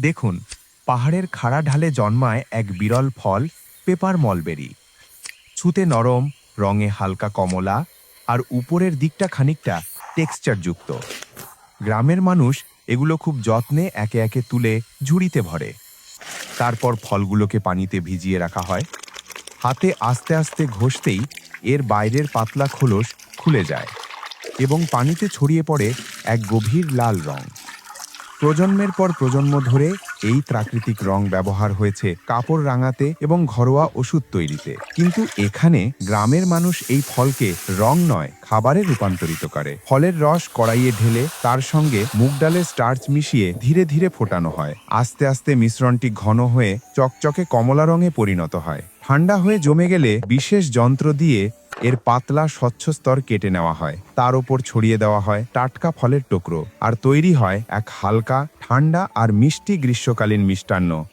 দেখুন, পাহাড়ের খাড়া ঢালে জন্মায় এক বিরল ফল, পেপার মলবেরি। ছুতে নরম, রঙে হালকা কমলা, আর উপরের দিকটা খানিকটা টেক্সচারযুক্ত। গ্রামের মানুষ এগুলো খুব যত্নে একে একে তুলে ঝুড়িতে ভরে। তারপর ফলগুলোকে পানিতে ভিজিয়ে রাখা হয়। হাতে আস্তে আস্তে ঘষতেই এর বাইরের পাতলা খোলস খুলে যায় এবং পানিতে ছড়িয়ে পড়ে এক গভীর লাল রং। প্রজন্মের পর প্রজন্ম ধরে এই প্রাকৃতিক রং ব্যবহার হয়েছে কাপড় রাঙাতে এবং ঘরোয়া ওষুধ তৈরিতে। কিন্তু এখানে গ্রামের মানুষ এই ফলকে রং নয়, খাবারে রূপান্তরিত করে। ফলের রস কড়াইয়ে ঢেলে তার সঙ্গে মুগ ডালের স্টার্চ মিশিয়ে ধীরে ধীরে ফোটানো হয়। আস্তে আস্তে মিশ্রণটি ঘন হয়ে চকচকে কমলা রঙে পরিণত হয়। ঠান্ডা হয়ে জমে গেলে বিশেষ যন্ত্র দিয়ে এর পাতলা স্বচ্ছ স্তর কেটে নেওয়া হয়। তার ওপর ছড়িয়ে দেওয়া হয় টাটকা ফলের টুকরো। আর তৈরি হয় এক হালকা, ঠান্ডা আর মিষ্টি গ্রীষ্মকালীন মিষ্টান্ন।